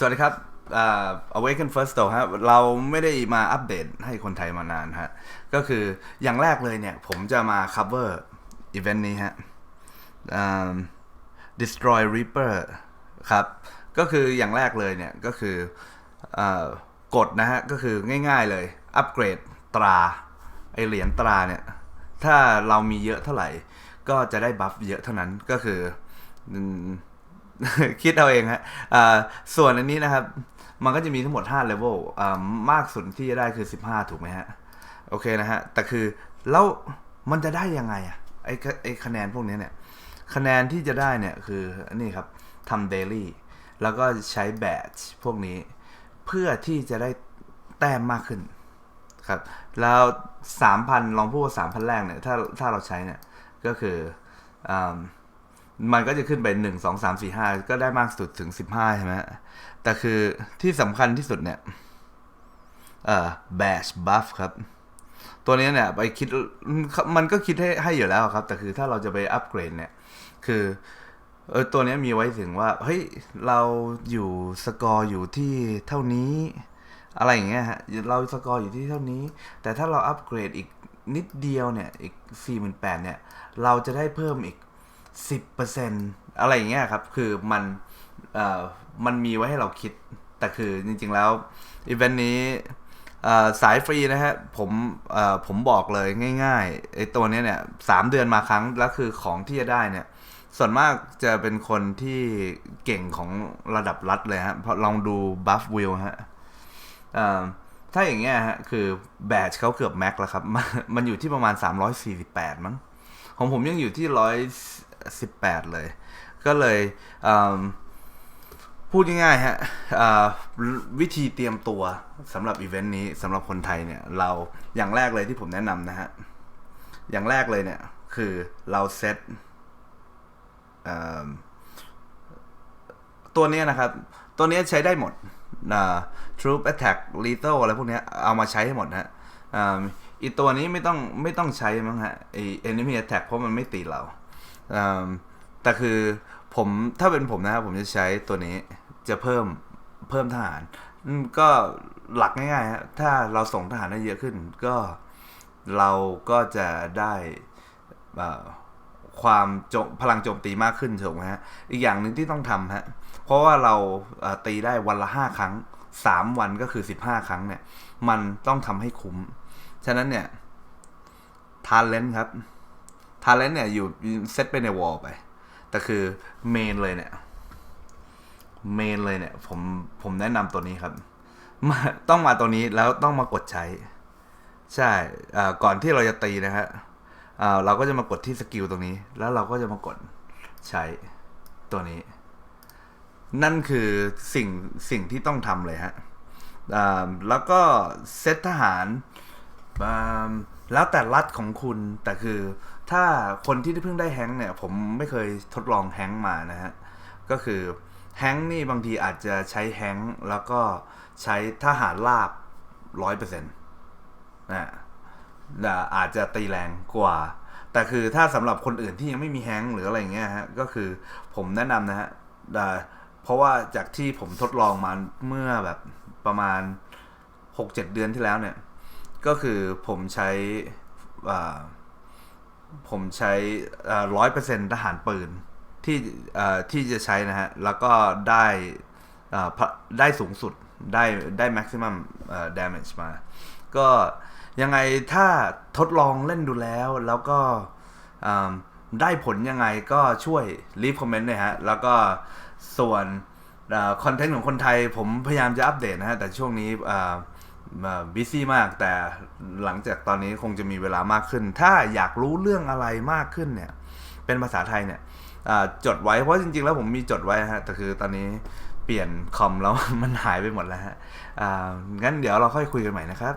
สวัสดีครับอ่า Awaken First Store ฮะเราไม่ได้มาอัปเดตให้คนไทยมานานฮะ ก็คืออย่างแรกเลยเนี่ย ผมจะมา cover อีเวนต์นี้ฮะ Destroy Reaper ครับ ก็คืออย่างแรกเลยเนี่ย ก็คืออกดนะฮะ ก็คือง่ายๆเลย อัปเกรดตรา ไอเหรียญตราเนี่ย ถ้าเรามีเยอะเท่าไหร่ ก็จะได้บัฟเยอะเท่านั้นก็คือ คิดเอาเองฮะอ่าส่วนอันนี้นะครับ มันก็จะมีทั้งหมด 5 เลเวลอ่ามากสุดที่จะได้คือ 15 ถูกไหมฮะ โอเคนะฮะ แต่คือ แล้วมันจะได้ยังไงอะไอ้คะไอคะแนนพวกนี้เนี่ย คะแนนที่จะได้เนี่ยคืออันนี่ครับทำเดลี่แล้วก็ใช้แบตพวกนี้ เพื่อที่จะได้แต้มมากขึ้นครับแล้วสามพันลองพูดว่าสามพันแรกเนี่ย ถ้าถ้าเราใช้เนี่ย ก็คืออ่า มันก็จะขึ้นไปหนึ่งสองสามสี่ห้าก็ได้มากสุดถึงสิบห้าใช่ไหมแต่คือที่สำคัญที่สุดเนี่ยเอ่อ bash buff ครับ ตัวนี้เนี่ยไปคิดมันก็คิดให้ให้อยู่แล้วครับ แต่คือถ้าเราจะไปอัปเกรดเนี่ย คือเออตัวนี้มีไว้ถึงว่า เฮ้ย เราอยู่สกอร์อยู่ที่เท่านี้ อะไรอย่างเงี้ยฮะ เราสกอร์อยู่ที่เท่านี้ แต่ถ้าเราอัปเกรดอีกนิดเดียวเนี่ย อีก 48,000เนี่ย เราจะได้เพิ่มอีก 10%อะไรอย่างเงี้ยครับ คือมันเอ่อมันมีไว้ให้เราคิด แต่คือจริงๆแล้วอีเวนต์นี้สายฟรีนะฮะผมผมบอกเลยง่ายๆไอ้ตัวนี้เนี่ยสามเดือนมาครั้ง แล้วคือของที่จะได้เนี่ย ส่วนมากจะเป็นคนที่เก่งของระดับรัฐเลยฮะเพราะลองดูบัฟวิลฮะถ้าอย่างเงี้ยฮะ คือแบตเขาเกือบแม็กแล้วครับ มันอยู่ที่ประมาณ 348 มั้งของผมยังอยู่ที่ร้อย 18 เลย ก็เลยเพูดง่ายๆฮะวิธีเตรียมตัวสำหรับอีเวนต์นี้สำหรับคนไทยเนี่ย เราอย่างแรกเลยที่ผมแนะนำนะฮะ อย่างแรกเลยเนี่ย คือเราเซตตัวนี้นะครับ ตัวนี้ใช้ได้หมด Troop Attack Lethal อะไรพวกเนี้ยเอามาใช้ให้หมดนะฮะอีตัวนี้ไม่ต้องไม่ต้องใช้มั้งฮะไอ Enemy Attack เพราะมันไม่ตีเรา แต่คือผมถ้าเป็นผมนะครับผมจะใช้ตัวนี้จะเพิ่มเพิ่มทหาร ก็หลักง่ายๆฮะถ้าเราส่งทหารได้เยอะขึ้น ก็เราก็จะได้ความพลังโจมตีมากขึ้นถูกไหมฮะอีกอย่างหนึ่งที่ต้องทำฮะเพราะว่าเราตีได้วันละห้าครั้งสามวันก็คือสิบห้าครั้งเนี่ย มันต้องทำให้คุ้ม ฉะนั้นเนี่ยทานเลนครับาเลนเนี่ยอยู่เซตไปในวอลไป แต่คือเมนเลยเนี่ย เมนเลยเนี่ย ผมผมแนะนำตัวนี้ครับ มาต้องมาตัวนี้แล้วต้องมากดใช้ ใช่ก่อนที่เราจะตีนะฮะเราก็จะมากดที่สกิลตรงนี้ แล้วเราก็จะมากดใช้ตัวนี้ นั่นคือสิ่งสิ่งที่ต้องทำเลยฮะแล้วก็เซตทหารแล้วแต่รัฐของคุณแต่คือ ถ้าคนที่เพิ่งได้แฮงค์เนี่ย ผมไม่เคยทดลองแฮงค์มานะฮะ ก็คือแฮงค์นี่บางทีอาจจะใช้แฮงค์แล้วก็ใช้ทหารลาบร้อยเปอร์เซ็นต์นะแต่อาจจะตีแรงกว่า แต่คือถ้าสำหรับคนอื่นที่ยังไม่มีแฮงค์หรืออะไรเงี้ยฮะ ก็คือผมแนะนำนะฮะเพราะว่าจากที่ผมทดลองมาเมื่อแบบประมาณ 6-7 เดือนที่แล้วเนี่ย ก็คือผมใช้อ่า ผมใช้ร้อยเปอร์เซ็นทหารปืนที่ที่จะใช้นะฮะ แล้วก็ได้ได้สูงสุดได้ได้ maximum damage มา ก็ยังไงถ้าทดลองเล่นดูแล้วแล้วก็ได้ผลยังไงก็ช่วยรีบคอมเมนต์หน่อยฮะ แล้วก็ส่วนคอนเทนต์ของคนไทยผมพยายามจะอัปเดตนะฮะ แต่ช่วงนี้อ บิซี่มากแต่หลังจากตอนนี้คงจะมีเวลามากขึ้น ถ้าอยากรู้เรื่องอะไรมากขึ้นเนี่ย เป็นภาษาไทยเนี่ยจดไว้เพราะจริงๆ แล้วผมมีจดไว้ฮะแต่คือตอนนี้เปลี่ยนคอมแล้วมันหายไปหมดแล้วฮะงั้นเดี๋ยวเราค่อยคุยกันใหม่นะครับ